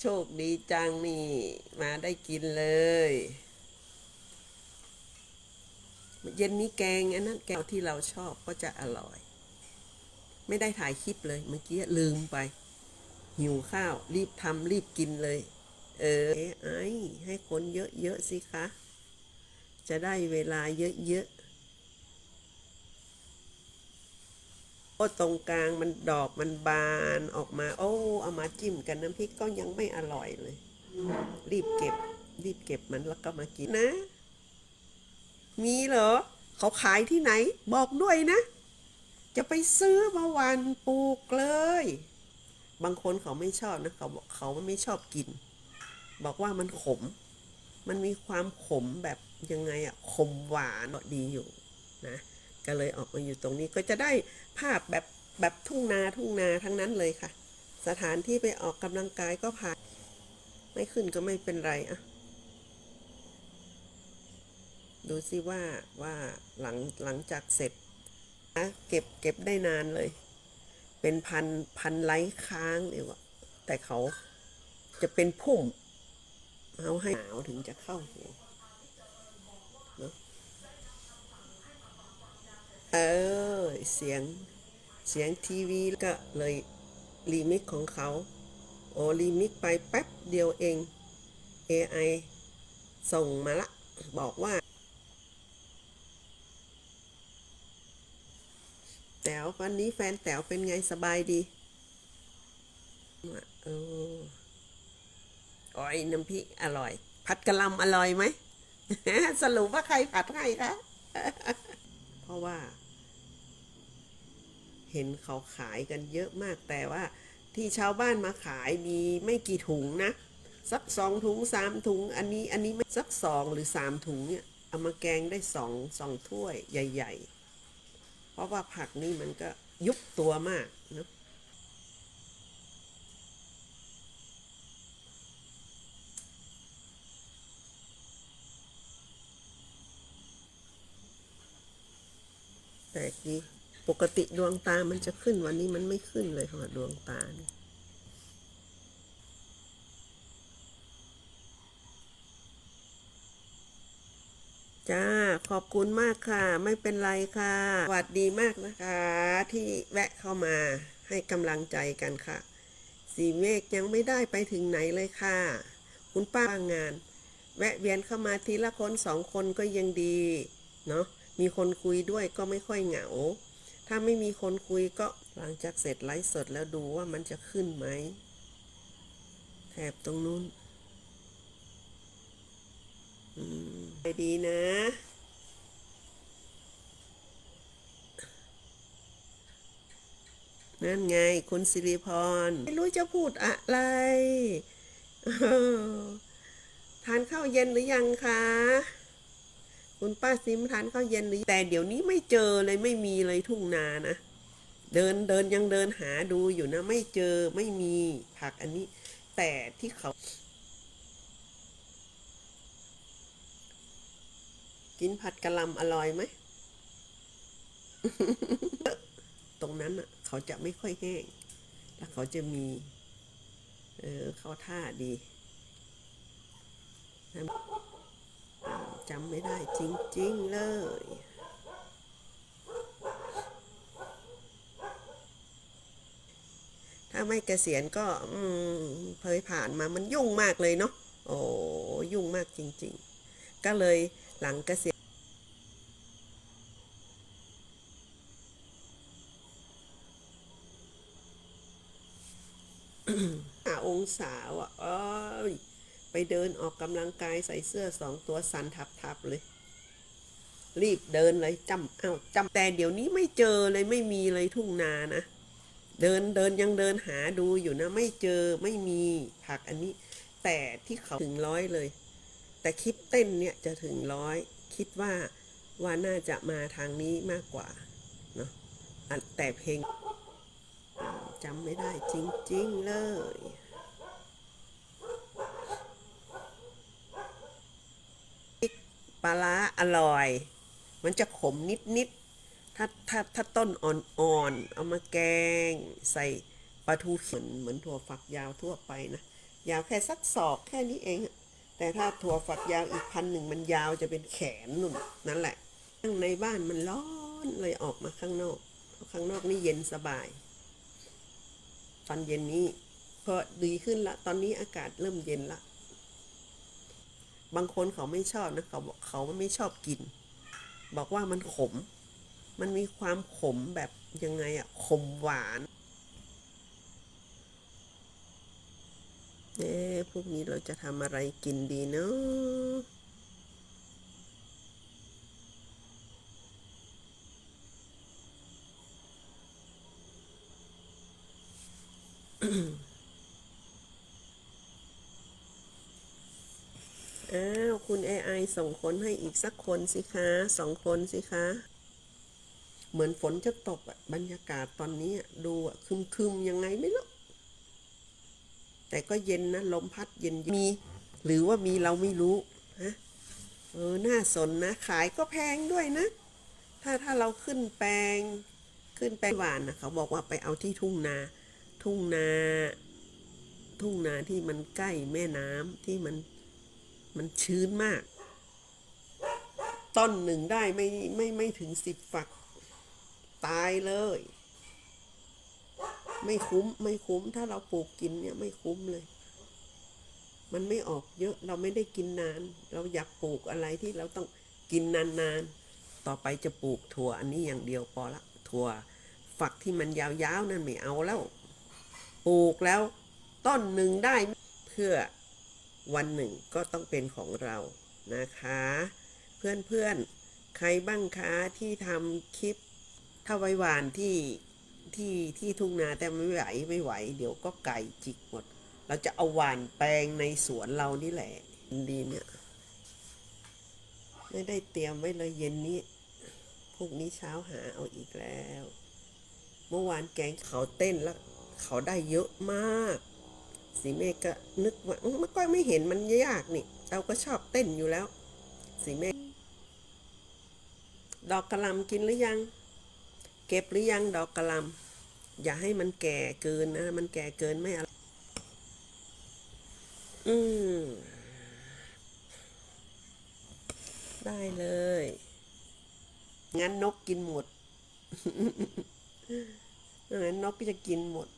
โชคดีจังนี่ มาได้กินเลย เย็นนี้แกงอันนั้นแกงที่เราชอบก็จะอร่อย ไม่ได้ถ่ายคลิปเลยเมื่อกี้ลืมไป หิวข้าว รีบทำรีบกินเลย เออเอ้ไอให้คนเยอะๆสิคะ จะได้เวลาเยอะๆ โอ้ตรงกลางมันดอกมันบานออกมา โอ้เอามาจิ้มกันน้ำพริกก็ยังไม่อร่อยเลย รีบเก็บ รีบเก็บมันแล้วก็มากินนะ มีเหรอ เขาขายที่ไหน บอกด้วยนะ จะไปซื้อมาหวันปลูกเลย บางคนเขาไม่ชอบนะ เขาบอกเขาไม่ชอบกิน บอกว่ามันขม มันมีความขมแบบยังไงอะขมหวานดีอยู่นะ ก็เลยออกมาอยู่ตรงนี้ก็จะได้ภาพแบบแบบทุ่งนาทุ่งนาทั้งนั้นเลยค่ะ สถานที่ไปออกกำลังกายก็ผ่านไม่ขึ้นก็ไม่เป็นไรอะดูสิว่าว่าหลังหลังจากเสร็จนะเก็บเก็บได้นานเลย เป็นพันพันไลค์ค้างเดียวอะแต่เขาจะเป็นพุ่มเอาให้หนาวถึงจะเข้าหัวเนอะ เออ เสียง เสียงทีวีก็เลยรีมิกของเขา โอ้รีมิกไปแป๊บเดียวเอง AI ส่งมาละ บอกว่า แต๋ววันนี้แฟนแต๋วเป็นไงสบายดีเออโอ้ยน้ำพริกอร่อย ผัดกะหล่ำอร่อยไหม สรุปว่าใครผัดให้คะ เพราะว่า เห็นเขาขายกันเยอะมากแต่ว่าที่ชาวบ้านมาขายมีไม่กี่ถุงนะ สักสองถุงสามถุง อันนี้อันนี้ไม่สักสองหรือสามถุงเนี่ยเอามาแกงได้สองสองถ้วยใหญ่ ๆ เพราะว่าผักนี่มันก็ยุบตัวมากนะแปลกดี ปกติดวงตามันจะขึ้นวันนี้มันไม่ขึ้นเลยค่ะดวงตานี่จ้า ขอบคุณมากค่ะ ไม่เป็นไรค่ะ สวัสดีมากนะคะ ที่แวะเข้ามาให้กำลังใจกันค่ะ สีเมฆยังไม่ได้ไปถึงไหนเลยค่ะ คุณป้างงาน แวะเวียนเข้ามาทีละคนสองคนก็ยังดี เนาะมีคนคุยด้วยก็ไม่ค่อยเหงา ถ้าไม่มีคนคุยก็หลังจากเสร็จไลฟ์สดแล้วดูว่ามันจะขึ้นไหมแถบตรงนู้นไปดีนะ นั่นไงคุณสิริพร ไม่รู้จะพูดอะไร ทานข้าวเย็นหรือยังคะ คุณป้าซิมทานข้าวเย็นหรือแต่เดี๋ยวนี้ไม่เจอเลยไม่มีเลยทุ่งนานะ เดินเดินยังเดินหาดูอยู่นะ ไม่เจอไม่มีผักอันนี้ แต่ที่เขา กินผัดกะหล่ำอร่อยไหมตรงนั้นอะ เขาจะไม่ค่อยแห้ง แล้วเขาจะมี เออเขาท่าดี จำไม่ได้จริง ๆ เลย ถ้าไม่เกษียณก็เคยผ่านมามันยุ่งมากเลยเนาะ โอ้ยุ่งมากจริง ๆ ก็เลยหลังเกษียณห้าองศาว่ะอ้ย ไปเดินออกกำลังกายใส่เสื้อสองตัวสันทับๆเลย รีบเดินเลยจำเอ้าจำแต่เดี๋ยวนี้ไม่เจอเลยไม่มีเลยทุ่งนานะ เดินเดินยังเดินหาดูอยู่นะ ไม่เจอไม่มีผักอันนี้ แต่ที่เขาถึงร้อยเลย แต่คลิปเต้นเนี่ยจะถึงร้อย คิดว่าว่าน่าจะมาทางนี้มากกว่าเนาะแต่เพลงจำไม่ได้จริง ๆ เลย ป ลาร้าอร่อย มันจะขมนิดๆถ้าถ้าถ้าต้นอ่อนๆ เอามาแกง ใส่ปลาทูเขียนเหมือนถั่วฝักยาวทั่วไปนะ ยาวแค่สักศอกแค่นี้เอง แต่ถ้าถั่วฝักยาวอีกพันหนึ่งมันยาวจะเป็นแขนนุ่นนั่นแหละ ข้างในบ้านมันร้อนเลยออกมาข้างนอก ข้างนอกนี่เย็นสบาย ตอนเย็นนี้พอดีขึ้นละ ตอนนี้อากาศเริ่มเย็นละ บางคนเขาไม่ชอบนะเขาบอกเขาไม่ชอบกิน บอกว่ามันขม มันมีความขมแบบยังไงอะขมหวานเอ๊พวกนี้เราจะทำอะไรกินดีเนาะ อ้าว คุณ AI ส่งคนให้อีกสักคนสิคะสองคนสิคะ เหมือนฝนจะตกอะบรรยากาศตอนนี้ดูอะคึมๆยังไงไม่รู้แต่ก็เย็นนะ ลมพัดเย็นมี หรือว่ามีเราไม่รู้ฮะเออน่าสนนะ ขายก็แพงด้วยนะ ถ้าถ้าเราขึ้นแปลง ขึ้นแปลงหวานนะเขาบอกว่าไปเอาที่ทุ่งนา ทุ่งนา ทุ่งนาที่มันใกล้แม่น้ำที่มัน มันชื้นมาก ต้นหนึ่งได้ไม่ไม่ไม่ถึงสิบฝัก ตายเลย ไม่คุ้มไม่คุ้มถ้าเราปลูกกินเนี่ยไม่คุ้มเลย มันไม่ออกเยอะเราไม่ได้กินนาน เราอยากปลูกอะไรที่เราต้องกินนานๆ ต่อไปจะปลูกถั่วอันนี้อย่างเดียวพอละ ถั่วฝักที่มันยาวๆนั่นไม่เอาแล้ว ปลูกแล้วต้นหนึ่งได้เพื่อ วันหนึ่งก็ต้องเป็นของเรานะคะ เพื่อนๆ ใครบ้างคะที่ทำคลิปถ้าไว้วานที่ที่ที่ทุ่งนาแต่ไม่ไหวไม่ไหว เดี๋ยวก็ไก่จิกหมด เราจะเอาหวานแปลงในสวนเรานี่แหละดีเนี่ยไม่ได้เตรียมไว้เลยเย็นนี้พรุ่งนี้เช้าหาเอาอีกแล้ว เมื่อวานแกงเขาเต้นแล้ว เขาได้เยอะมาก สีเมฆก็นึกว่าอื้อมันก็ไม่เห็นมันยากนี่เราก็ชอบเต้นอยู่แล้ว สีเมฆดอกกระหลำกินหรือยัง เก็บหรือยังดอกกระหลำอย่าให้มันแก่เกินนะ มันแก่เกินไม่อร่ออืมได้เลย งั้นนกกินหมดงั้นนกก็จะกินหมด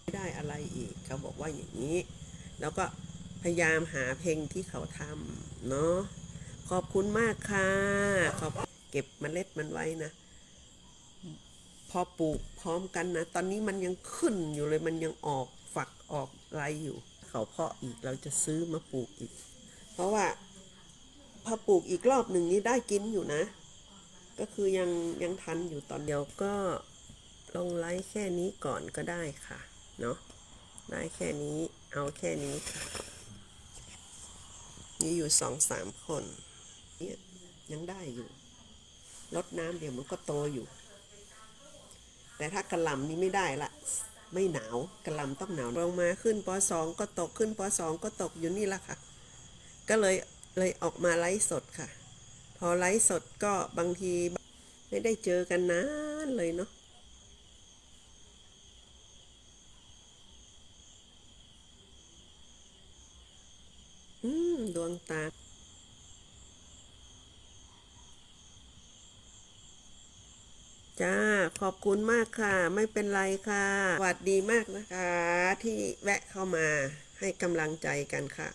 ไม่ได้อะไรอีก เขาบอกว่าอย่างนี้ แล้วก็พยายามหาเพลงที่เขาทำเนาะขอบคุณมากค่ะ ขอบเก็บเมล็ดมันไว้นะ พอปลูกพร้อมกันนะ ตอนนี้มันยังขึ้นอยู่เลยมันยังออกฝักออกไรอยู่ เขาเพาะอีกเราจะซื้อมาปลูกอีก เพราะว่าพอปลูกอีกรอบหนึ่งนี้ได้กินอยู่นะ ก็คือยังยังทันอยู่ตอนเดียวก็ลงไลค์แค่นี้ก่อนก็ได้ค่ะ เนาะ ได้แค่นี้ เอาแค่นี้ค่ะมีอยู่สองสามคนเนี่ยยังได้อยู่ลดน้ำเดี๋ยวมันก็โตอยู่ แต่ถ้ากระลำนี่ไม่ได้ละ ไม่หนาวกระลำต้องหนาวลงมาขึ้นปสองก็ตกขึ้นปสองก็ตกอยู่นี่ละค่ะ ก็เลยเลยออกมาไลฟ์สดค่ะ พอไลฟ์สดก็บางทีไม่ได้เจอกันนานเลยเนาะ ดวงตา จ้า ขอบคุณมากค่ะ ไม่เป็นไรค่ะสวัสดีมากนะคะ ที่แวะเข้ามาให้กำลังใจกันค่ะ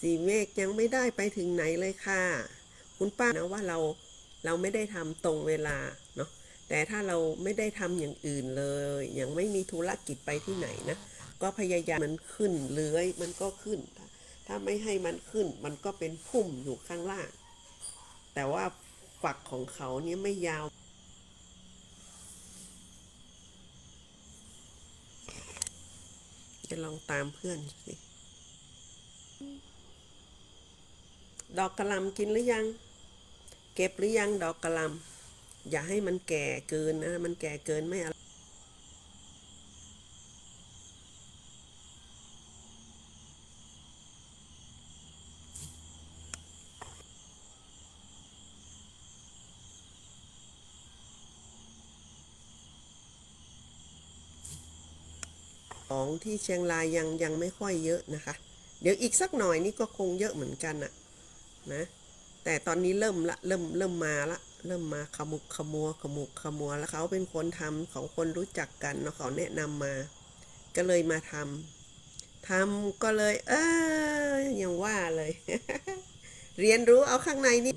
สีเมฆยังไม่ได้ไปถึงไหนเลยค่ะ คุณป้านะว่าเราเราไม่ได้ทำตรงเวลาเนาะแต่ถ้าเราไม่ได้ทำอย่างอื่นเลย ยังไม่มีธุรกิจไปที่ไหนนะ ก็พยายามมันขึ้นเลื้อยมันก็ขึ้น ถ้าไม่ให้มันขึ้น มันก็เป็นพุ่มอยู่ข้างล่าง แต่ว่าฝักของเขาเนี่ยไม่ยาว จะลองตามเพื่อนสิ ดอกกระลำกินหรือยัง เก็บหรือยังดอกกระลำอย่าให้มันแก่เกินนะ มันแก่เกินไม่อ ของที่เชียงรายยังยังไม่ค่อยเยอะนะคะ เดี๋ยวอีกสักหน่อยนี่ก็คงเยอะเหมือนกันอะนะ แต่ตอนนี้เริ่มละเริ่มเริ่มมาละเริ่มมาขมุกขมัวขมุกขมัวแล้วเขาเป็นคนทำของคนรู้จักกันเนาะเขาแนะนำมา ก็เลยมาทำทำก็เลย เออยังว่าเลย เรียนรู้เอาข้างในนี่